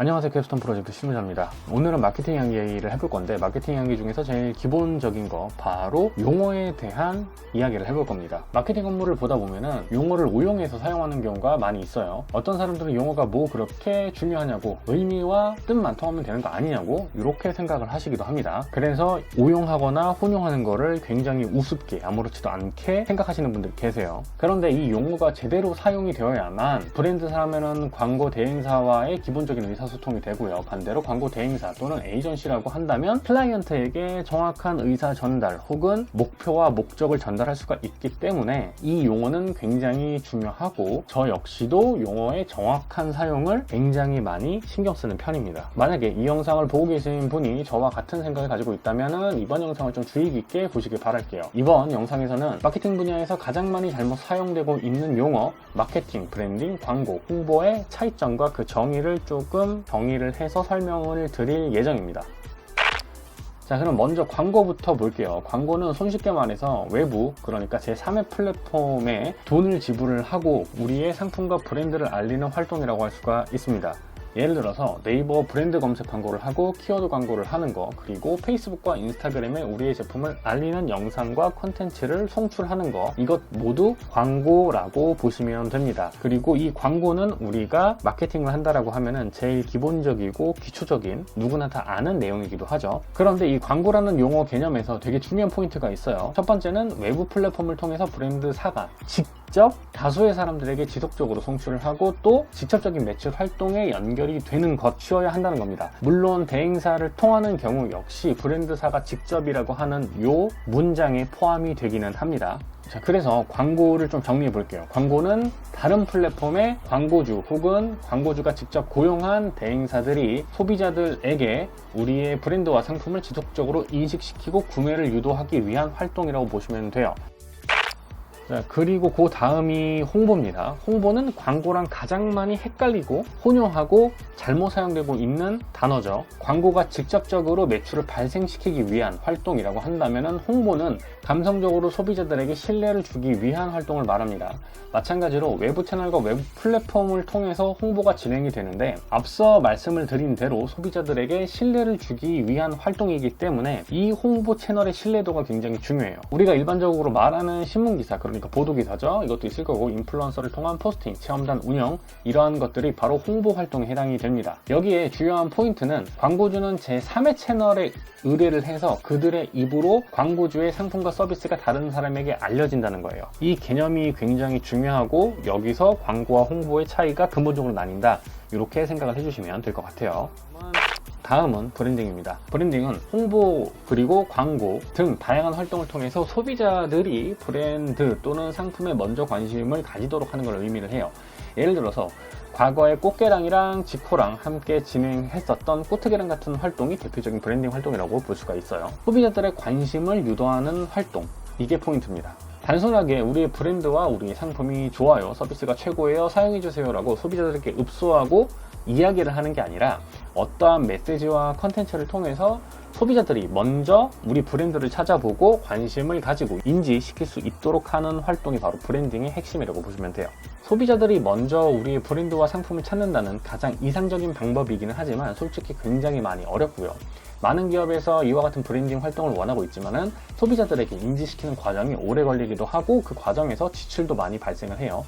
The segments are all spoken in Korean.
안녕하세요. 캡스톤 프로젝트 실무자입니다. 오늘은 마케팅 이야기를 해볼 건데 마케팅 이야기 중에서 제일 기본적인 거 바로 용어에 대한 이야기를 해볼 겁니다. 마케팅 업무를 보다 보면은 용어를 오용해서 사용하는 경우가 많이 있어요. 어떤 사람들은 용어가 뭐 그렇게 중요하냐고 의미와 뜻만 통하면 되는 거 아니냐고 이렇게 생각을 하시기도 합니다. 그래서 오용하거나 혼용하는 거를 굉장히 우습게 아무렇지도 않게 생각하시는 분들 계세요. 그런데 이 용어가 제대로 사용이 되어야만 브랜드 사면은 광고 대행사와의 기본적인 의사 소통이 되고요. 반대로 광고 대행사 또는 에이전시라고 한다면 클라이언트에게 정확한 의사 전달 혹은 목표와 목적을 전달할 수가 있기 때문에 이 용어는 굉장히 중요하고 저 역시도 용어의 정확한 사용을 굉장히 많이 신경 쓰는 편입니다. 만약에 이 영상을 보고 계신 분이 저와 같은 생각을 가지고 있다면 이번 영상을 좀 주의 깊게 보시길 바랄게요. 이번 영상에서는 마케팅 분야에서 가장 많이 잘못 사용되고 있는 용어 마케팅, 브랜딩, 광고, 홍보의 차이점과 그 정의를 조금 정의를 해서 설명을 드릴 예정입니다. 자, 그럼 먼저 광고부터 볼게요. 광고는 손쉽게 말해서 외부, 그러니까 제3의 플랫폼에 돈을 지불을 하고 우리의 상품과 브랜드를 알리는 활동이라고 할 수가 있습니다. 예를 들어서 네이버 브랜드 검색 광고를 하고 키워드 광고를 하는 거 그리고 페이스북과 인스타그램에 우리의 제품을 알리는 영상과 콘텐츠를 송출하는 거 이것 모두 광고라고 보시면 됩니다. 그리고 이 광고는 우리가 마케팅을 한다라고 하면은 제일 기본적이고 기초적인 누구나 다 아는 내용이기도 하죠. 그런데 이 광고라는 용어 개념에서 되게 중요한 포인트가 있어요. 첫 번째는 외부 플랫폼을 통해서 브랜드사가 직접 다수의 사람들에게 지속적으로 송출을 하고 또 직접적인 매출 활동에 연결이 되는 것이어야 한다는 겁니다. 물론 대행사를 통하는 경우 역시 브랜드사가 직접이라고 하는 요 문장에 포함이 되기는 합니다. 자, 그래서 광고를 좀 정리해 볼게요. 광고는 다른 플랫폼의 광고주 혹은 광고주가 직접 고용한 대행사들이 소비자들에게 우리의 브랜드와 상품을 지속적으로 인식시키고 구매를 유도하기 위한 활동이라고 보시면 돼요. 자, 그리고 그 다음이 홍보입니다. 홍보는 광고랑 가장 많이 헷갈리고 혼용하고 잘못 사용되고 있는 단어죠. 광고가 직접적으로 매출을 발생시키기 위한 활동이라고 한다면 홍보는 감성적으로 소비자들에게 신뢰를 주기 위한 활동을 말합니다. 마찬가지로 외부 채널과 외부 플랫폼을 통해서 홍보가 진행이 되는데 앞서 말씀을 드린 대로 소비자들에게 신뢰를 주기 위한 활동이기 때문에 이 홍보 채널의 신뢰도가 굉장히 중요해요. 우리가 일반적으로 말하는 신문기사, 그 러니까 보도기사죠. 이것도 있을 거고 인플루언서를 통한 포스팅, 체험단 운영 이러한 것들이 바로 홍보 활동에 해당이 됩니다. 여기에 중요한 포인트는 광고주는 제3의 채널에 의뢰를 해서 그들의 입으로 광고주의 상품과 서비스가 다른 사람에게 알려진다는 거예요. 이 개념이 굉장히 중요하고 여기서 광고와 홍보의 차이가 근본적으로 나뉜다. 이렇게 생각을 해주시면 될 것 같아요. 다음은 브랜딩입니다. 브랜딩은 홍보 그리고 광고 등 다양한 활동을 통해서 소비자들이 브랜드 또는 상품에 먼저 관심을 가지도록 하는 걸 의미를 해요. 예를 들어서 과거에 꽃게랑이랑 지코랑 함께 진행했었던 꽃게랑 같은 활동이 대표적인 브랜딩 활동이라고 볼 수가 있어요. 소비자들의 관심을 유도하는 활동 이게 포인트입니다. 단순하게 우리의 브랜드와 우리 상품이 좋아요, 서비스가 최고예요, 사용해주세요라고 소비자들에게 읍소하고 이야기를 하는 게 아니라 어떠한 메시지와 컨텐츠를 통해서 소비자들이 먼저 우리 브랜드를 찾아보고 관심을 가지고 인지시킬 수 있도록 하는 활동이 바로 브랜딩의 핵심이라고 보시면 돼요. 소비자들이 먼저 우리의 브랜드와 상품을 찾는다는 가장 이상적인 방법이기는 하지만 솔직히 굉장히 많이 어렵고요. 많은 기업에서 이와 같은 브랜딩 활동을 원하고 있지만은 소비자들에게 인지시키는 과정이 오래 걸리기도 하고 그 과정에서 지출도 많이 발생을 해요.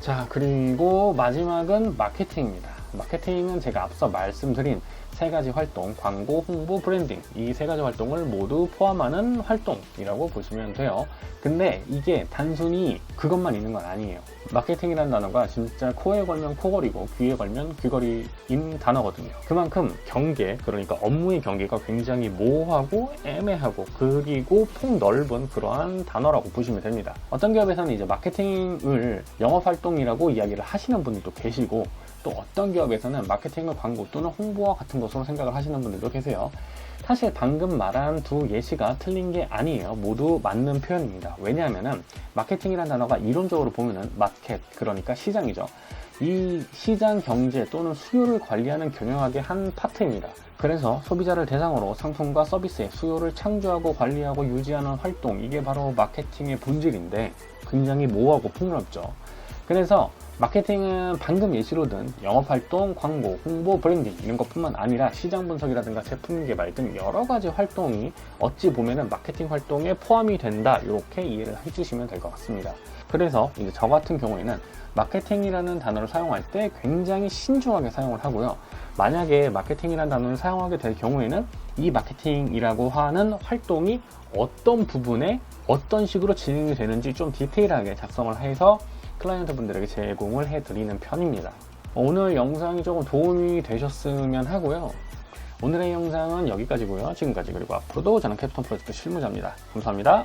자, 그리고 마지막은 마케팅입니다. 마케팅은 제가 앞서 말씀드린 세 가지 활동, 광고, 홍보, 브랜딩 이 세 가지 활동을 모두 포함하는 활동이라고 보시면 돼요. 근데 이게 단순히 그것만 있는 건 아니에요. 마케팅이라는 단어가 진짜 코에 걸면 코걸이고 귀에 걸면 귀걸이인 단어거든요. 그만큼 경계, 그러니까 업무의 경계가 굉장히 모호하고 애매하고 그리고 폭넓은 그러한 단어라고 보시면 됩니다. 어떤 기업에서는 이제 마케팅을 영업 활동이라고 이야기를 하시는 분들도 계시고 또 어떤 기업에서는 마케팅을 광고 또는 홍보와 같은 것으로 생각을 하시는 분들도 계세요. 사실 방금 말한 두 예시가 틀린 게 아니에요. 모두 맞는 표현입니다. 왜냐하면은 마케팅이라는 단어가 이론적으로 보면은 마켓 그러니까 시장이죠. 이 시장 경제 또는 수요를 관리하는 경영학의 한 파트입니다. 그래서 소비자를 대상으로 상품과 서비스의 수요를 창조하고 관리하고 유지하는 활동 이게 바로 마케팅의 본질인데 굉장히 모호하고 폭넓죠. 그래서 마케팅은 방금 예시로 든 영업활동, 광고, 홍보, 브랜딩 이런 것뿐만 아니라 시장 분석이라든가 제품 개발 등 여러 가지 활동이 어찌 보면은 마케팅 활동에 포함이 된다 이렇게 이해를 해주시면 될 것 같습니다. 그래서 이제 저 같은 경우에는 마케팅이라는 단어를 사용할 때 굉장히 신중하게 사용을 하고요. 만약에 마케팅이라는 단어를 사용하게 될 경우에는 이 마케팅이라고 하는 활동이 어떤 부분에 어떤 식으로 진행이 되는지 좀 디테일하게 작성을 해서 클라이언트 분들에게 제공을 해드리는 편입니다. 오늘 영상이 조금 도움이 되셨으면 하고요. 오늘의 영상은 여기까지고요. 지금까지 그리고 앞으로도 저는 캡스톤 프로젝트 실무자입니다. 감사합니다.